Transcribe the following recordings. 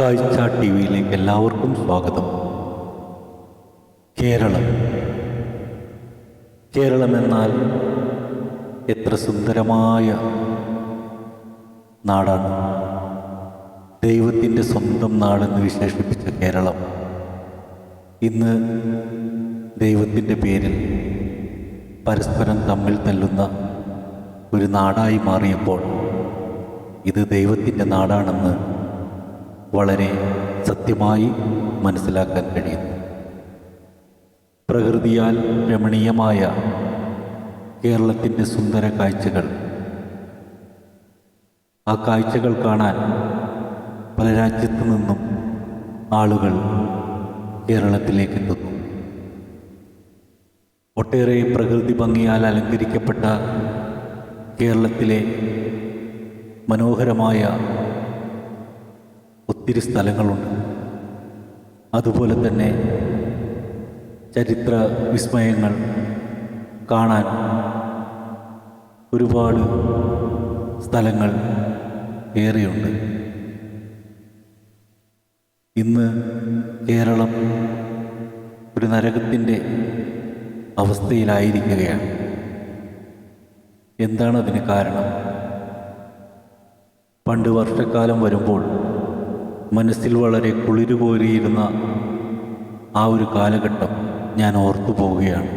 കാഴ്ച ടി വിയിലേക്ക് എല്ലാവർക്കും സ്വാഗതം. കേരളം. കേരളം എന്നാൽ എത്ര സുന്ദരമായ നാടാണ്. ദൈവത്തിന്റെ സ്വന്തം നാടെന്ന് വിശേഷിപ്പിച്ച കേരളം. ഇന്ന് ദൈവത്തിന്റെ പേരിൽ പരസ്പരം തമ്മിൽ തല്ലുന്ന ഒരു നാടായി മാറിയപ്പോൾ ഇത് ദൈവത്തിന്റെ നാടാണെന്ന് വളരെ സത്യമായി മനസ്സിലാക്കാൻ കഴിയുന്നു പ്രകൃതിയാൽ രമണീയമായ കേരളത്തിന്റെ സുന്ദര കാഴ്ചകൾ. ആ കാഴ്ചകൾ കാണാൻ പല രാജ്യത്തു നിന്നും ആളുകൾ കേരളത്തിലേക്ക് എത്തുന്നു. ഒട്ടേറെ പ്രകൃതി ഭംഗിയാൽ അലങ്കരിക്കപ്പെട്ട കേരളത്തിലെ മനോഹരമായ ഒത്തിരി സ്ഥലങ്ങളുണ്ട്. അതുപോലെ തന്നെ ചരിത്ര വിസ്മയങ്ങൾ കാണാൻ ഒരുപാട് സ്ഥലങ്ങൾ ഏറെയുണ്ട്. ഇന്ന് കേരളം ഒരു നരകത്തിന്റെ അവസ്ഥയിലായിരിക്കുകയാണ്. എന്താണ് അതിന് കാരണം? പണ്ട് വർഷക്കാലം വരുമ്പോൾ മനസ്സിൽ വളരെ കുളിരുകോരിയിരുന്ന ആ ഒരു കാലഘട്ടം ഞാൻ ഓർത്തു പോവുകയാണ്.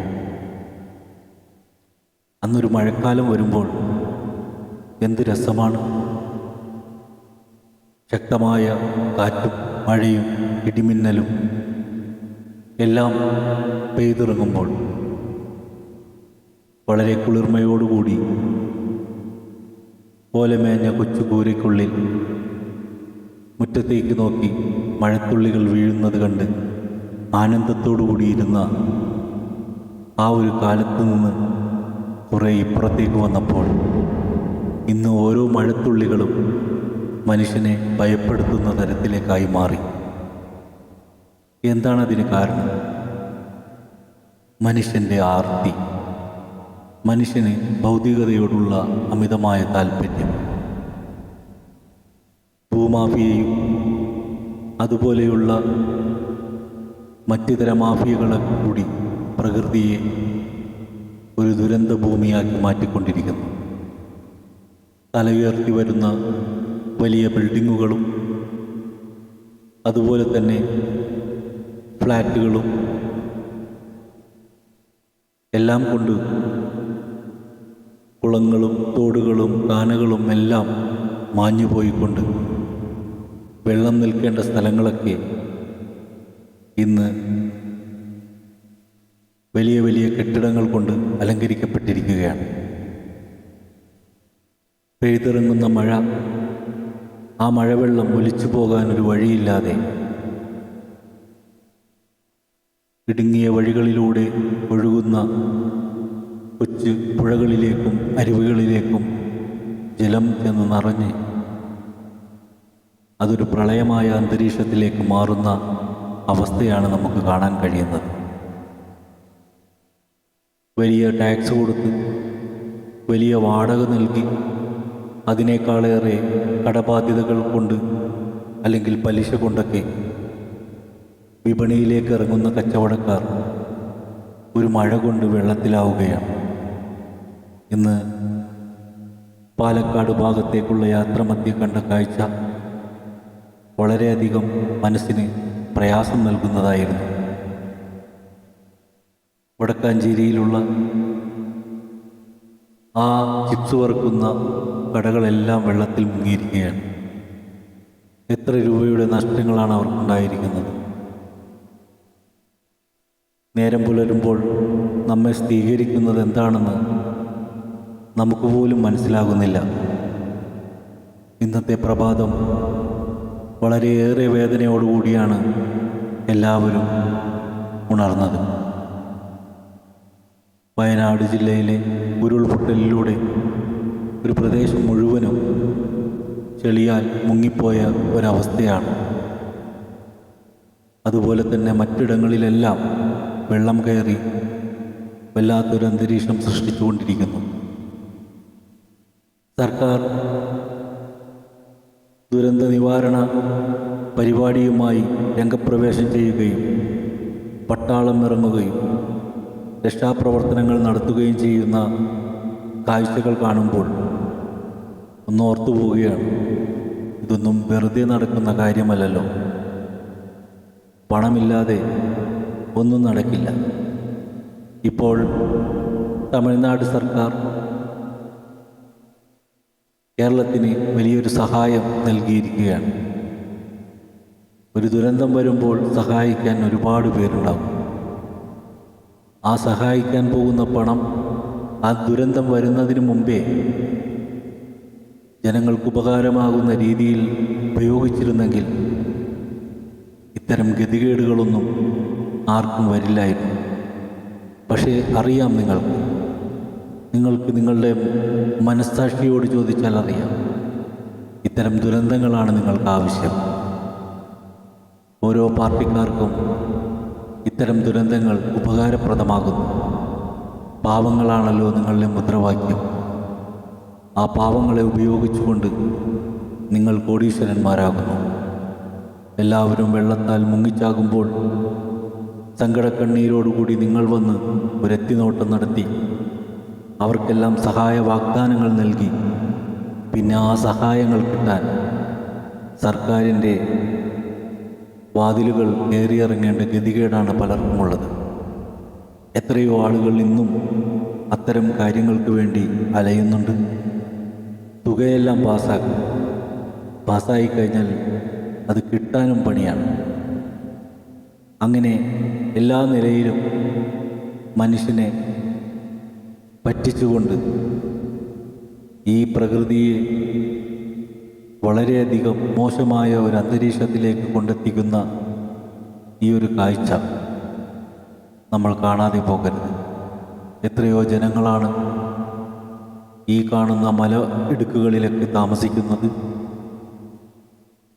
അന്നൊരു മഴക്കാലം വരുമ്പോൾ എന്ത് രസമാണ്. ശക്തമായ കാറ്റും മഴയും ഇടിമിന്നലും എല്ലാം പെയ്തിറങ്ങുമ്പോൾ വളരെ കുളിർമയോടുകൂടി ഓലമേഞ്ഞ കൊച്ചു കൂരയ്ക്കുള്ളിൽ മുറ്റത്തേക്ക് നോക്കി മഴത്തുള്ളികൾ വീഴുന്നത് കണ്ട് ആനന്ദത്തോടു കൂടിയിരുന്ന ആ ഒരു കാലത്ത് നിന്ന് കുറേ ഇപ്പുറത്തേക്ക് വന്നപ്പോൾ ഇന്ന് ഓരോ മഴത്തുള്ളികളും മനുഷ്യനെ ഭയപ്പെടുത്തുന്ന തരത്തിലേക്കായി മാറി. എന്താണ് അതിന് കാരണം? മനുഷ്യന്റെ ആർത്തി. മനുഷ്യന് ഭൗതികതയോടുള്ള അമിതമായ താല്പര്യം ഭൂമാഫിയയും അതുപോലെയുള്ള മറ്റിതര മാഫിയകളെ കൂടി പ്രകൃതിയെ ഒരു ദുരന്ത ഭൂമിയാക്കി മാറ്റിക്കൊണ്ടിരിക്കുന്നു. തലയുയർത്തി വരുന്ന വലിയ ബിൽഡിങ്ങുകളും അതുപോലെ തന്നെ ഫ്ലാറ്റുകളും എല്ലാം കൊണ്ട് കുളങ്ങളും തോടുകളും കാനകളും എല്ലാം മാഞ്ഞു പോയിക്കൊണ്ട് വെള്ളം നിൽക്കേണ്ട സ്ഥലങ്ങളൊക്കെ ഇന്ന് വലിയ വലിയ കെട്ടിടങ്ങൾ കൊണ്ട് അലങ്കരിക്കപ്പെട്ടിരിക്കുകയാണ്. പെയ്തിറങ്ങുന്ന മഴ ആ മഴവെള്ളം ഒലിച്ചു ഒരു വഴിയില്ലാതെ ഇടുങ്ങിയ വഴികളിലൂടെ ഒഴുകുന്ന കൊച്ചു പുഴകളിലേക്കും അരുവികളിലേക്കും ജലം ചെന്ന് നിറഞ്ഞ് അതൊരു പ്രളയമായ അന്തരീക്ഷത്തിലേക്ക് മാറുന്ന അവസ്ഥയാണ് നമുക്ക് കാണാൻ കഴിയുന്നത്. വലിയ ടാക്സ് കൊടുത്ത് വലിയ വാടക നൽകി അതിനേക്കാളേറെ കടബാധ്യതകൾ കൊണ്ട് അല്ലെങ്കിൽ പലിശ കൊണ്ടൊക്കെ വിപണിയിലേക്ക് ഇറങ്ങുന്ന കച്ചവടക്കാർ ഒരു മഴ കൊണ്ട് വെള്ളത്തിലാവുകയാണ്. ഇന്ന് പാലക്കാട് ഭാഗത്തേക്കുള്ള യാത്ര മധ്യ കണ്ട കാഴ്ച വളരെയധികം മനസ്സിന് പ്രയാസം നൽകുന്നതായിരുന്നു. വടക്കാഞ്ചേരിയിലുള്ള ആ ചിപ്സ് വറുക്കുന്ന കടകളെല്ലാം വെള്ളത്തിൽ മുങ്ങിയിരിക്കുകയാണ്. എത്ര രൂപയുടെ നഷ്ടങ്ങളാണ് അവർക്കുണ്ടായിരിക്കുന്നത്. നേരം പുലരുമ്പോൾ നമ്മെ സ്ഥിരീകരിക്കുന്നത് എന്താണെന്ന് നമുക്ക് പോലും മനസ്സിലാകുന്നില്ല. ഇന്നത്തെ പ്രഭാതം വളരെയേറെ വേദനയോടുകൂടിയാണ് എല്ലാവരും ഉണർന്നത്. വയനാട് ജില്ലയിലെ ഉരുൾപൊട്ടലിലൂടെ ഒരു പ്രദേശം മുഴുവനും ചെളിയാൽ മുങ്ങിപ്പോയ ഒരവസ്ഥയാണ്. അതുപോലെ തന്നെ മറ്റിടങ്ങളിലെല്ലാം വെള്ളം കയറി വല്ലാത്തൊരു അന്തരീക്ഷം സൃഷ്ടിച്ചുകൊണ്ടിരിക്കുന്നു. സർക്കാർ ദുരന്ത നിവാരണ പരിപാടിയുമായി രംഗപ്രവേശം ചെയ്യുകയും പട്ടാളം ഇറങ്ങുകയും രക്ഷാപ്രവർത്തനങ്ങൾ നടത്തുകയും ചെയ്യുന്ന കാഴ്ചകൾ കാണുമ്പോൾ ഒന്ന് ഓർത്തു പോവുകയാണ്. ഇതൊന്നും വെറുതെ നടക്കുന്ന കാര്യമല്ലല്ലോ. പണമില്ലാതെ ഒന്നും നടക്കില്ല. ഇപ്പോൾ തമിഴ്നാട് സർക്കാർ കേരളത്തിന് വലിയൊരു സഹായം നൽകിയിരിക്കുകയാണ്. ഒരു ദുരന്തം വരുമ്പോൾ സഹായിക്കാൻ ഒരുപാട് പേരുണ്ടാകും. ആ സഹായിക്കാൻ പോകുന്ന പണം ആ ദുരന്തം വരുന്നതിന് മുമ്പേ ജനങ്ങൾക്ക് ഉപകാരമാകുന്ന രീതിയിൽ ഉപയോഗിച്ചിരുന്നെങ്കിൽ ഇത്തരം ഗതികേടുകളൊന്നും ആർക്കും വരില്ലായിരുന്നു. പക്ഷേ അറിയാം നിങ്ങൾക്ക്. നിങ്ങൾക്ക് നിങ്ങളുടെ മനസ്സാക്ഷിയോട് ചോദിച്ചാൽ അറിയാം. ഇത്തരം ദുരന്തങ്ങളാണ് നിങ്ങൾക്ക് ആവശ്യം. ഓരോ പാർട്ടിക്കാർക്കും ഇത്തരം ദുരന്തങ്ങൾ ഉപകാരപ്രദമാകുന്നു. പാവങ്ങളാണല്ലോ നിങ്ങളുടെ മുദ്രാവാക്യം. ആ പാവങ്ങളെ ഉപയോഗിച്ചുകൊണ്ട് നിങ്ങൾ കോടീശ്വരന്മാരാകുന്നു. എല്ലാവരും വെള്ളത്താൽ മുങ്ങിച്ചാകുമ്പോൾ സങ്കടക്കണ്ണീരോടുകൂടി നിങ്ങൾ വന്ന് ഒരെത്തിനോട്ടം നടത്തി അവർക്കെല്ലാം സഹായ വാഗ്ദാനങ്ങൾ നൽകി. പിന്നെ ആ സഹായങ്ങൾ കിട്ടാൻ സർക്കാരിന്റെ വാതിലുകൾ കയറിയിറങ്ങേണ്ട ഗതികേടാണ് പലർക്കുമുള്ളത്. എത്രയോ ആളുകൾ ഇന്നും അത്തരം കാര്യങ്ങൾക്ക് വേണ്ടി അലയുന്നുണ്ട്. തുകയെല്ലാം പാസ്സാക്കും പാസ്സായി കഴിഞ്ഞാൽ അത് കിട്ടാനും പണിയാണ്. അങ്ങനെ എല്ലാ നിലയിലും മനുഷ്യനെ പറ്റിച്ചുകൊണ്ട് ഈ പ്രകൃതിയെ വളരെയധികം മോശമായ ഒരു അന്തരീക്ഷത്തിലേക്ക് കൊണ്ടെത്തിക്കുന്ന ഈ ഒരു കാഴ്ച നമ്മൾ കാണാതെ പോകരുത്. എത്രയോ ജനങ്ങളാണ് ഈ കാണുന്ന മല ഇടുക്കുകളിലൊക്കെ താമസിക്കുന്നത്.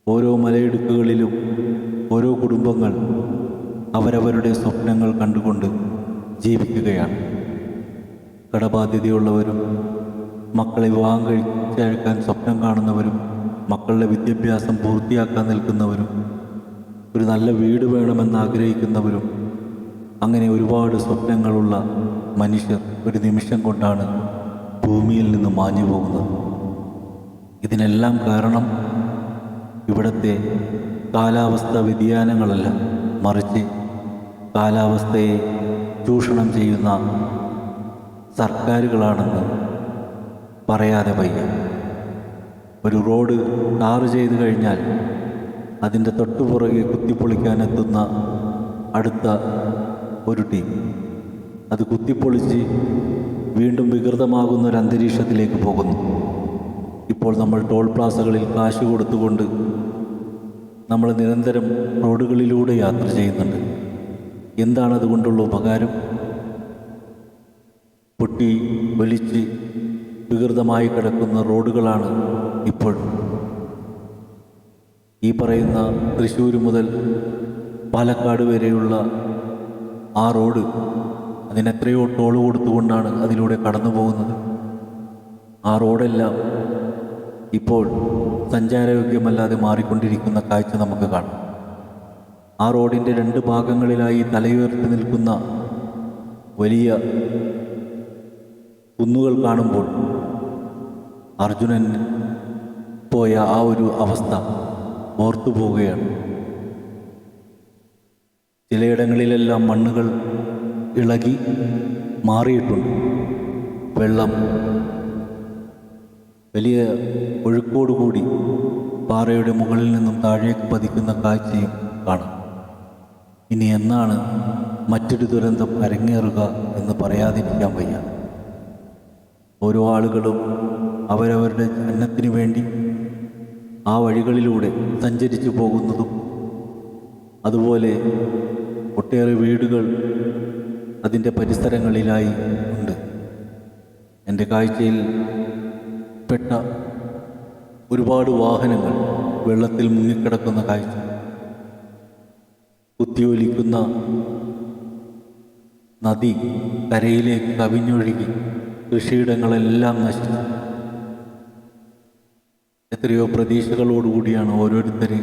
ഓരോ മലയിടുക്കുകളിലും ഓരോ കുടുംബങ്ങൾ അവരവരുടെ സ്വപ്നങ്ങൾ കണ്ടുകൊണ്ട് ജീവിക്കുകയാണ്. കടബാധ്യതയുള്ളവരും മക്കളെ വിവാഹം കഴിച്ചയക്കാൻ സ്വപ്നം കാണുന്നവരും മക്കളുടെ വിദ്യാഭ്യാസം പൂർത്തിയാക്കാൻ നിൽക്കുന്നവരും ഒരു നല്ല വീട് വേണമെന്ന് ആഗ്രഹിക്കുന്നവരും അങ്ങനെ ഒരുപാട് സ്വപ്നങ്ങളുള്ള മനുഷ്യർ ഒരു നിമിഷം കൊണ്ടാണ് ഭൂമിയിൽ നിന്ന് മാഞ്ഞു പോകുന്നത്. ഇതിനെല്ലാം കാരണം ഇവിടുത്തെ കാലാവസ്ഥ വ്യതിയാനങ്ങളല്ല. മറിച്ച് കാലാവസ്ഥയെ ചൂഷണം ചെയ്യുന്ന സർക്കാരുകളാണെന്ന് പറയാതെ വയ്യ. ഒരു റോഡ് ടാർ ചെയ്ത് കഴിഞ്ഞാൽ അതിന്റെ തൊട്ടുപുറകെ കുത്തിപ്പൊളിക്കാനെത്തുന്ന അടുത്ത ഒരു ടീം. അത് കുത്തിപ്പൊളിച്ച് വീണ്ടും വികൃതമാകുന്ന ഒരു അന്തരീക്ഷത്തിലേക്ക് പോകുന്നു. ഇപ്പോൾ നമ്മൾ ടോൾ പ്ലാസകളിൽ കാശ് കൊടുത്തുകൊണ്ട് നമ്മൾ നിരന്തരം റോഡുകളിലൂടെ യാത്ര ചെയ്യുന്നുണ്ട്. എന്താണ് അതുകൊണ്ടുള്ള ഉപകാരം? പൊട്ടി വലിച്ച് വികൃതമായി കിടക്കുന്ന റോഡുകളാണ് ഇപ്പോൾ. ഈ പറയുന്ന തൃശ്ശൂർ മുതൽ പാലക്കാട് വരെയുള്ള ആ റോഡ് അതിനെത്രയോ ടോൾ കൊടുത്തുകൊണ്ടാണ് അതിലൂടെ കടന്നു പോകുന്നത്. ആ റോഡെല്ലാം ഇപ്പോൾ സഞ്ചാരയോഗ്യമല്ലാതെ മാറിക്കൊണ്ടിരിക്കുന്ന കാഴ്ച നമുക്ക് കാണാം. ആ റോഡിന്റെ രണ്ട് ഭാഗങ്ങളിലായി തലയുയർത്തി നിൽക്കുന്ന വലിയ കുന്നുകൾ കാണുമ്പോൾ അർജുനൻ പോയ ആ ഒരു അവസ്ഥ ഓർത്തു പോവുകയാണ്. ചിലയിടങ്ങളിലെല്ലാം മണ്ണുകൾ ഇളകി മാറിയിട്ടുണ്ട്. വെള്ളം വലിയ ഒഴുക്കോടുകൂടി പാറയുടെ മുകളിൽ നിന്നും താഴേക്ക് പതിക്കുന്ന കാഴ്ചയും കാണാം. ഇനി എന്നാണ് മറ്റൊരു ദുരന്തം അരങ്ങേറുക എന്ന് പറയാതിരിക്കാൻ വയ്യ. ഓരോ ആളുകളും അവരവരുടെ അന്നത്തിനു വേണ്ടി ആ വഴികളിലൂടെ സഞ്ചരിച്ചു പോകുന്നതും അതുപോലെ ഒട്ടേറെ വീടുകൾ അതിന്റെ പരിസരങ്ങളിലായി ഉണ്ട്. എന്റെ കാഴ്ചയിൽ പെട്ട ഒരുപാട് വാഹനങ്ങൾ വെള്ളത്തിൽ മുങ്ങിക്കിടക്കുന്ന കാഴ്ച. കുത്തിയൊലിക്കുന്ന നദി കരയിലേക്ക് കവിഞ്ഞൊഴുകി കൃഷിയിടങ്ങളെല്ലാം നശിച്ചു. എത്രയോ പ്രതീക്ഷകളോടുകൂടിയാണ് ഓരോരുത്തരെ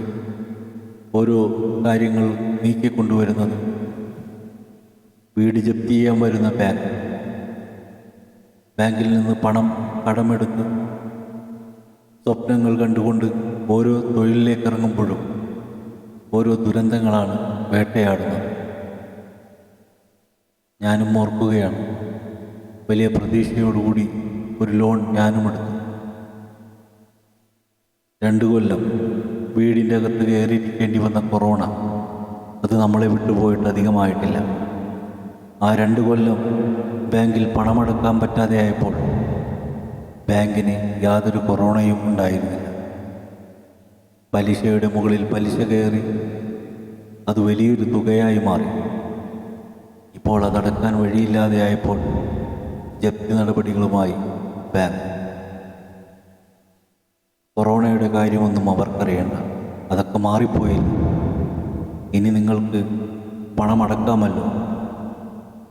ഓരോ കാര്യങ്ങൾ നീക്കിക്കൊണ്ടുവരുന്നത്. വീട് ജപ്തി ചെയ്യാൻ വരുന്ന ബാങ്ക്. ബാങ്കിൽ നിന്ന് പണം കടമെടുത്ത് സ്വപ്നങ്ങൾ കണ്ടുകൊണ്ട് ഓരോ തൊഴിലിലേക്ക് ഇറങ്ങുമ്പോഴും ഓരോ ദുരന്തങ്ങളാണ് വേട്ടയാടുന്നത്. ഞാനും ഓർക്കുകയാണ്. വലിയ പ്രതീക്ഷയോടുകൂടി ഒരു ലോൺ ഞാനും എടുത്തു. രണ്ടു കൊല്ലം വീടിന്റെ അകത്ത് കയറിയിരിക്കേണ്ടി വന്ന കൊറോണ അത് നമ്മളെ വിട്ടുപോയിട്ട് അധികമായിട്ടില്ല. ആ രണ്ട് കൊല്ലം ബാങ്കിൽ പണമടക്കാൻ പറ്റാതെയായപ്പോൾ ബാങ്കിന് യാതൊരു കൊറോണയും ഉണ്ടായിരുന്നില്ല. പലിശയുടെ മുകളിൽ പലിശ കയറി അത് വലിയൊരു തുകയായി മാറി. ഇപ്പോൾ അതടക്കാൻ വഴിയില്ലാതെയായപ്പോൾ ജപ്തി നടപടികളുമായി ബാങ്ക് കൊറോണയുടെ കാര്യമൊന്നും അവർക്കറിയണ്ട. അതൊക്കെ മാറിപ്പോയില്ല ഇനി നിങ്ങൾക്ക് പണമടക്കാമല്ലോ.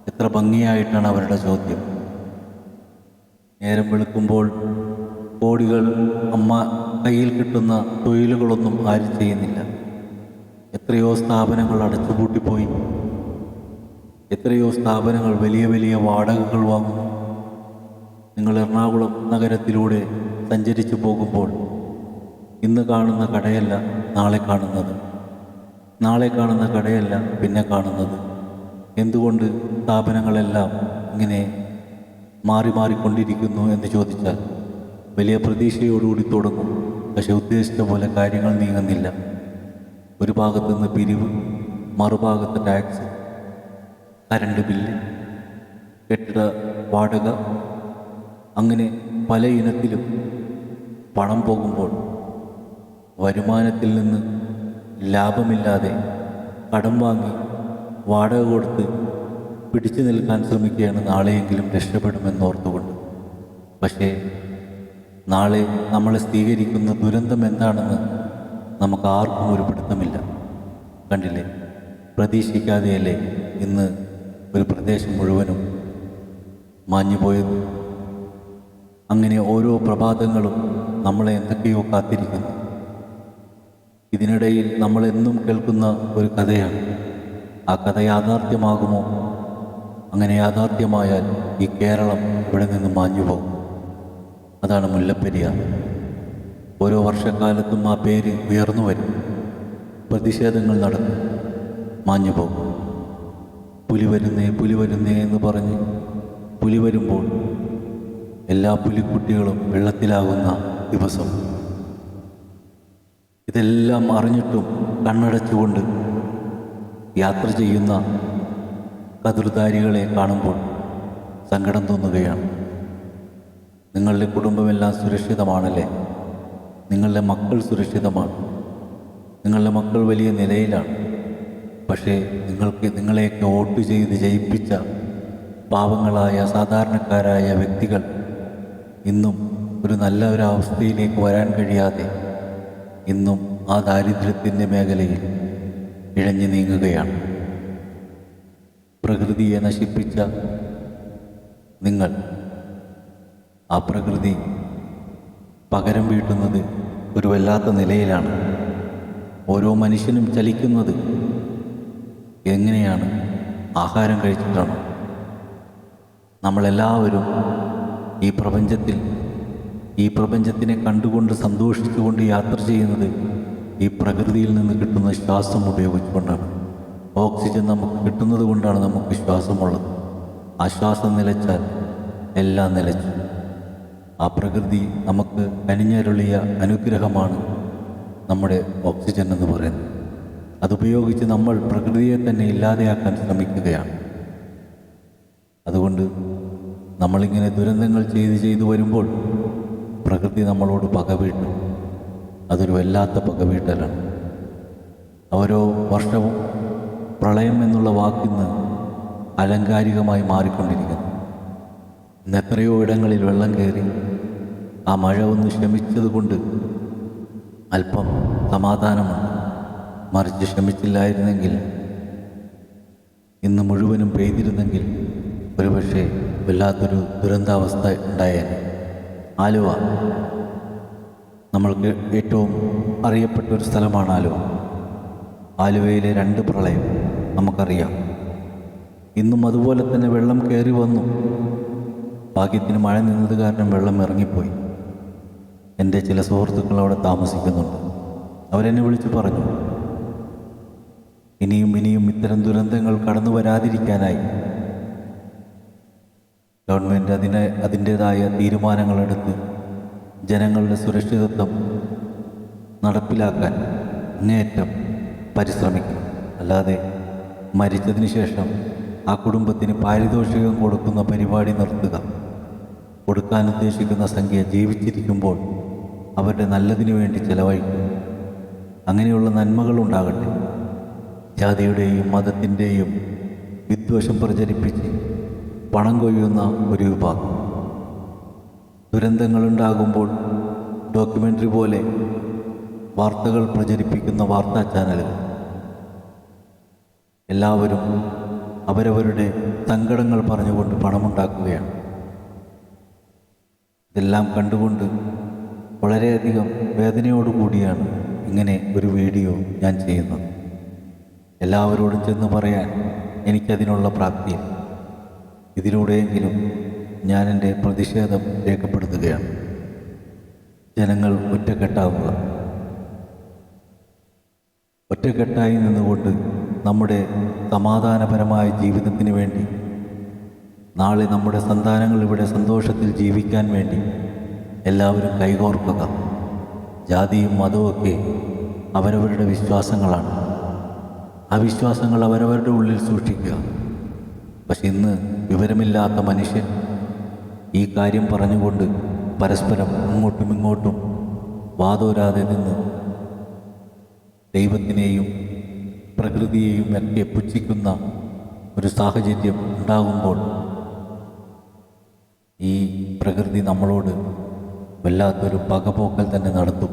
എത്ര ഭംഗിയായിട്ടാണ് അവരുടെ ചോദ്യം. നേരം വെളുക്കുമ്പോൾ കോടികൾ അമ്മ കയ്യിൽ കിട്ടുന്ന തൊഴിലുകളൊന്നും ആരും ചെയ്യുന്നില്ല. എത്രയോ സ്ഥാപനങ്ങൾ അടച്ചുപൂട്ടിപ്പോയി. എത്രയോ സ്ഥാപനങ്ങൾ വലിയ വലിയ വാടകകൾ വാങ്ങുന്നു നിങ്ങൾ എറണാകുളം നഗരത്തിലൂടെ സഞ്ചരിച്ചു പോകുമ്പോൾ ഇന്ന് കാണുന്ന കടയല്ല നാളെ കാണുന്നത്. നാളെ കാണുന്ന കടയല്ല പിന്നെ കാണുന്നത്. എന്തുകൊണ്ട് സ്ഥാപനങ്ങളെല്ലാം ഇങ്ങനെ മാറി മാറിക്കൊണ്ടിരിക്കുന്നു എന്ന് ചോദിച്ചാൽ വലിയ പ്രതീക്ഷയോടുകൂടി തുടങ്ങും. പക്ഷെ ഉദ്ദേശിച്ച പോലെ കാര്യങ്ങൾ നീങ്ങുന്നില്ല. ഒരു ഭാഗത്തുനിന്ന് പിരിവ് മറുഭാഗത്ത് ടാക്സ് കരണ്ട് ബില്ല് കെട്ടിട വാടക അങ്ങനെ പല ഇനത്തിലും പണം പോകുമ്പോൾ വരുമാനത്തിൽ നിന്ന് ലാഭമില്ലാതെ കടം വാങ്ങി വാടക കൊടുത്ത് പിടിച്ചു നിൽക്കാൻ ശ്രമിക്കുകയാണ് നാളെയെങ്കിലും രക്ഷപ്പെടുമെന്നോർത്തുകൊണ്ട് പക്ഷേ നാളെ നമ്മളെ സ്വീകരിക്കുന്ന ദുരന്തം എന്താണെന്ന് നമുക്ക് ആർക്കും ഒരു പിടുത്തമില്ല. കണ്ടില്ലേ? പ്രതീക്ഷിക്കാതെയല്ലേ ഇന്ന് ഒരു പ്രദേശം മുഴുവനും മാഞ്ഞുപോയത്. അങ്ങനെ ഓരോ പ്രഭാതങ്ങളും നമ്മളെ എന്തൊക്കെയോ കാത്തിരിക്കുന്നു. ഇതിനിടയിൽ നമ്മളെന്നും കേൾക്കുന്ന ഒരു കഥയാണ്. ആ കഥ യാഥാർത്ഥ്യമാകുമോ? അങ്ങനെ യാഥാർത്ഥ്യമായാൽ ഈ കേരളം ഇവിടെ നിന്ന് മാഞ്ഞു പോകും അതാണ് മുല്ലപ്പെരിയാർ. ഓരോ വർഷക്കാലത്തും ആ പേര് ഉയർന്നു വരും. പ്രതിഷേധങ്ങൾ നടക്കും. മാഞ്ഞു പോകും പുലി വരുന്നേ പുലി വരുന്നേ എന്ന് പറഞ്ഞ് പുലി വരുമ്പോൾ എല്ലാ പുലിക്കുട്ടികളും വെള്ളത്തിലാകുന്ന ദിവസം. ഇതെല്ലാം അറിഞ്ഞിട്ടും കണ്ണടച്ചുകൊണ്ട് യാത്ര ചെയ്യുന്ന കതിർധാരികളെ കാണുമ്പോൾ സങ്കടം തോന്നുകയാണ്. നിങ്ങളുടെ കുടുംബമെല്ലാം സുരക്ഷിതമാണല്ലേ? നിങ്ങളുടെ മക്കൾ സുരക്ഷിതമാണ്. നിങ്ങളുടെ മക്കൾ വലിയ നിലയിലാണ്. പക്ഷേ നിങ്ങൾക്ക് നിങ്ങളെയൊക്കെ വോട്ട് ചെയ്ത് ജയിപ്പിച്ച പാവങ്ങളായ സാധാരണക്കാരായ വ്യക്തികൾ ഇന്നും ഒരു നല്ല ഒരു അവസ്ഥയിലേക്ക് വരാൻ കഴിയാതെ ഇന്നും ആ ദാരിദ്ര്യത്തിന്റെ മേഖലയിൽ ഇഴഞ്ഞു നീങ്ങുകയാണ്. പ്രകൃതിയെ നശിപ്പിച്ച നിങ്ങൾ ആ പ്രകൃതി പകരം വീട്ടുന്നത് ഒരു വല്ലാത്ത നിലയിലാണ്. ഓരോ മനുഷ്യനും ചലിക്കുന്നത് എങ്ങനെയാണ് ആഹാരം കഴിച്ചിട്ടാണ് നമ്മളെല്ലാവരും ഈ പ്രപഞ്ചത്തിൽ ഈ പ്രപഞ്ചത്തിനെ കണ്ടുകൊണ്ട് സന്തോഷിച്ചുകൊണ്ട് യാത്ര ചെയ്യുന്നത് ഈ പ്രകൃതിയിൽ നിന്ന് കിട്ടുന്ന ശ്വാസം ഉപയോഗിച്ചുകൊണ്ടാണ്. ഓക്സിജൻ നമുക്ക് കിട്ടുന്നത് കൊണ്ടാണ് നമുക്ക് ശ്വാസമുള്ളത്. ആ ശ്വാസം നിലച്ചാൽ എല്ലാം നിലച്ചു. ആ പ്രകൃതി നമുക്ക് കനിഞ്ഞരുളിയ അനുഗ്രഹമാണ് നമ്മുടെ ഓക്സിജൻ എന്ന് പറയുന്നത്. അതുപയോഗിച്ച് നമ്മൾ പ്രകൃതിയെ തന്നെ ഇല്ലാതെയാക്കാൻ ശ്രമിക്കുകയാണ്. അതുകൊണ്ട് നമ്മളിങ്ങനെ ദുരന്തങ്ങൾ ചെയ്ത് ചെയ്തു വരുമ്പോൾ പ്രകൃതി നമ്മളോട് പകവീട്ടും. അതൊരു വല്ലാത്ത പകവീട്ടലാണ്. ഓരോ വർഷവും പ്രളയം എന്നുള്ള വാക്കിന്ന് അലങ്കാരികമായി മാറിക്കൊണ്ടിരിക്കുന്നു. ഇന്ന് എത്രയോ ഇടങ്ങളിൽ വെള്ളം കയറി ആ മഴ ഒന്ന് ശമിച്ചതുകൊണ്ട് അല്പം സമാധാനമുണ്ട്. മറിച്ച് ക്ഷമിച്ചില്ലായിരുന്നെങ്കിൽ ഇന്ന് മുഴുവനും പെയ്തിരുന്നെങ്കിൽ ഒരുപക്ഷെ വല്ലാത്തൊരു ദുരന്താവസ്ഥ ഉണ്ടായേനെ. ആലുവ. നമ്മൾക്ക് ഏറ്റവും അറിയപ്പെട്ട ഒരു സ്ഥലമാണ് ആലുവ. ആലുവയിലെ രണ്ട് പ്രളയം നമുക്കറിയാം. ഇന്നും അതുപോലെ തന്നെ വെള്ളം കയറി വന്നു. ഭാഗ്യത്തിന് മഴ നിന്നത് കാരണം വെള്ളം ഇറങ്ങിപ്പോയി. എന്റെ ചില സുഹൃത്തുക്കൾ അവിടെ താമസിക്കുന്നുണ്ട്. അവരെന്നെ വിളിച്ചു പറഞ്ഞു ഇനിയും ഇനിയും ഇത്തരം ദുരന്തങ്ങൾ കടന്നു വരാതിരിക്കാനായി. ഗവൺമെന്റ് അതിനെ അതിന്റേതായ തീരുമാനങ്ങളെടുത്ത് ജനങ്ങളുടെ സുരക്ഷിതത്വം നടപ്പിലാക്കാൻ അങ്ങേയറ്റം പരിശ്രമിക്കും. അല്ലാതെ മരിച്ചതിന് ശേഷം ആ കുടുംബത്തിന് പാരിതോഷികം കൊടുക്കുന്ന പരിപാടി നിർത്തുക കൊടുക്കാൻ ഉദ്ദേശിക്കുന്ന സംഖ്യ ജീവിച്ചിരിക്കുമ്പോൾ അവരുടെ നല്ലതിനു വേണ്ടി ചെലവഴിക്കും അങ്ങനെയുള്ള നന്മകൾ ഉണ്ടാകട്ടെ. ജാതിയുടെയും മതത്തിന്റെയും വിദ്വേഷം പ്രചരിപ്പിച്ച് പണം കൊയ്യുന്ന ഒരു വിഭാഗം. ദുരന്തങ്ങളുണ്ടാകുമ്പോൾ ഡോക്യുമെന്ററി പോലെ വാർത്തകൾ പ്രചരിപ്പിക്കുന്ന വാർത്താ ചാനലുകൾ. എല്ലാവരും അവരവരുടെ സങ്കടങ്ങൾ പറഞ്ഞുകൊണ്ട് പണമുണ്ടാക്കുകയാണ്. ഇതെല്ലാം കണ്ടുകൊണ്ട് വളരെയധികം വേദനയോടുകൂടിയാണ് ഇങ്ങനെ ഒരു വീഡിയോ ഞാൻ ചെയ്യുന്നത്. എല്ലാവരോടും ചെന്ന് പറയാൻ എനിക്കതിനുള്ള പ്രാപ്തി ഇതിലൂടെയെങ്കിലും ഞാൻ എന്റെ പ്രതിഷേധം രേഖപ്പെടുത്തുകയാണ്. ജനങ്ങൾ ഒറ്റക്കെട്ടാവുക. ഒറ്റക്കെട്ടായി നിന്നുകൊണ്ട് നമ്മുടെ സമാധാനപരമായ ജീവിതത്തിന് വേണ്ടി നാളെ നമ്മുടെ സന്താനങ്ങൾ ഇവിടെ സന്തോഷത്തിൽ ജീവിക്കാൻ വേണ്ടി എല്ലാവരും കൈകോർക്കുക. ജാതിയും മതവും മതവുമൊക്കെ അവരവരുടെ വിശ്വാസങ്ങളാണ്. ആ വിശ്വാസങ്ങൾ അവരവരുടെ ഉള്ളിൽ സൂക്ഷിക്കുക. പക്ഷെ ഇന്ന് വിവരമില്ലാത്ത മനുഷ്യൻ ഈ കാര്യം പറഞ്ഞുകൊണ്ട് പരസ്പരം അങ്ങോട്ടും ഇങ്ങോട്ടും വാതോരാതെ നിന്ന് ദൈവത്തിനെയും പ്രകൃതിയെയും ഒക്കെ പുച്ഛിക്കുന്ന ഒരു സാഹചര്യം ഉണ്ടാകുമ്പോൾ ഈ പ്രകൃതി നമ്മളോട് വല്ലാത്തൊരു പകപോക്കൽ തന്നെ നടത്തും.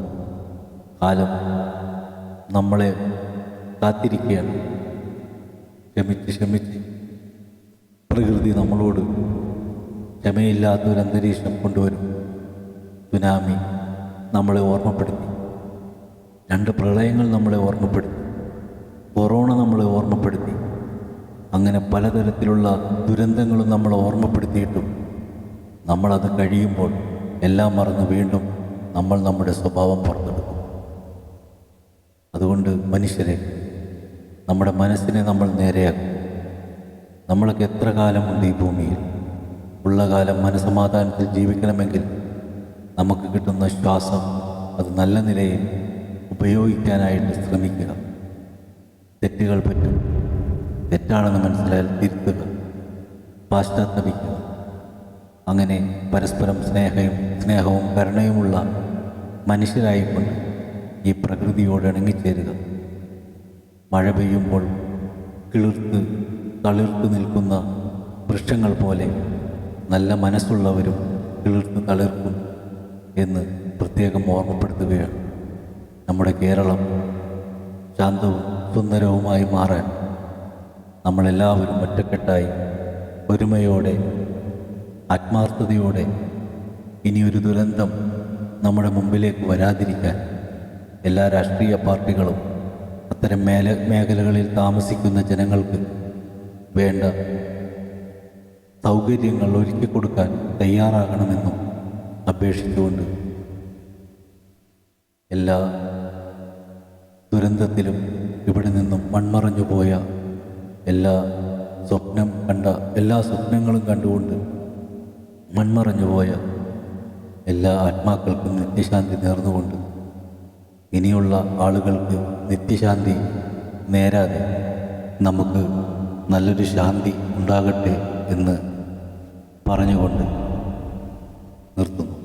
കാലം നമ്മളെ കാത്തിരിക്കുകയാണ്. ക്ഷമിച്ച് ക്ഷമിച്ച്. പ്രകൃതി നമ്മളോട് ക്ഷമയില്ലാത്തൊരന്തരീക്ഷം കൊണ്ടുവരും. സുനാമി നമ്മളെ ഓർമ്മപ്പെടുത്തി. രണ്ട് പ്രളയങ്ങൾ നമ്മളെ ഓർമ്മപ്പെടുത്തി. കൊറോണ നമ്മളെ ഓർമ്മപ്പെടുത്തി. അങ്ങനെ പലതരത്തിലുള്ള ദുരന്തങ്ങളും നമ്മളെ ഓർമ്മപ്പെടുത്തിയിട്ടും നമ്മളത് കഴിയുമ്പോൾ എല്ലാം മറന്ന് വീണ്ടും നമ്മൾ നമ്മുടെ സ്വഭാവം പുറത്തെടുക്കും. അതുകൊണ്ട് മനുഷ്യരെ നമ്മുടെ മനസ്സിനെ നമ്മൾ നേരെയാക്കും. നമ്മൾക്ക് എത്ര കാലമുണ്ട് ഈ ഭൂമിയിൽ? ഉള്ള കാലം മനസമാധാനത്തിൽ ജീവിക്കണമെങ്കിൽ നമുക്ക് കിട്ടുന്ന ശ്വാസം അത് നല്ല നിലയിൽ ഉപയോഗിക്കാനായിട്ട് ശ്രമിക്കുക. തെറ്റുകൾ പറ്റും. തെറ്റാണെന്ന് മനസ്സിലായാൽ തിരുത്തുക. പാശ്ചാത്തപിക്കുക. അങ്ങനെ പരസ്പരം സ്നേഹയും സ്നേഹവും കരുണയുമുള്ള മനുഷ്യരായിക്കൊണ്ട് ഈ പ്രകൃതിയോട് ഇണങ്ങിച്ചേരുക. മഴ പെയ്യുമ്പോൾ കിളിർത്ത് തളിർത്ത് നിൽക്കുന്ന വൃക്ഷങ്ങൾ പോലെ നല്ല മനസ്സുള്ളവരും കിളിർത്ത് തളിർക്കും എന്ന് പ്രത്യേകം ഓർമ്മപ്പെടുത്തുകയാണ്. നമ്മുടെ കേരളം ശാന്തവും സുന്ദരവുമായി മാറാൻ നമ്മളെല്ലാവരും ഒറ്റക്കെട്ടായി ഒരുമയോടെ ആത്മാർത്ഥതയോടെ ഇനിയൊരു ദുരന്തം നമ്മുടെ മുമ്പിലേക്ക് വരാതിരിക്കാൻ എല്ലാ രാഷ്ട്രീയ പാർട്ടികളും അത്തരം മേല മേഖലകളിൽ താമസിക്കുന്ന ജനങ്ങൾക്ക് വേണ്ട സൗകര്യങ്ങൾ ഒരുക്കി കൊടുക്കാൻ തയ്യാറാകണമെന്നും അപേക്ഷിച്ചുകൊണ്ട് എല്ലാ ദുരന്തത്തിലും ഇവിടെ നിന്നും മൺമറഞ്ഞു പോയ എല്ലാ സ്വപ്നം കണ്ട എല്ലാ സ്വപ്നങ്ങളും കണ്ടുകൊണ്ട് മൺമറഞ്ഞു പോയ എല്ലാ ആത്മാക്കൾക്കും നിത്യശാന്തി നേർന്നുകൊണ്ട് ഇനിയുള്ള ആളുകൾക്ക് നിത്യശാന്തി നേരാതെ നമുക്ക് നല്ലൊരു ശാന്തി ഉണ്ടാകട്ടെ എന്ന് പറഞ്ഞുകൊണ്ട് നിർത്തുന്നു.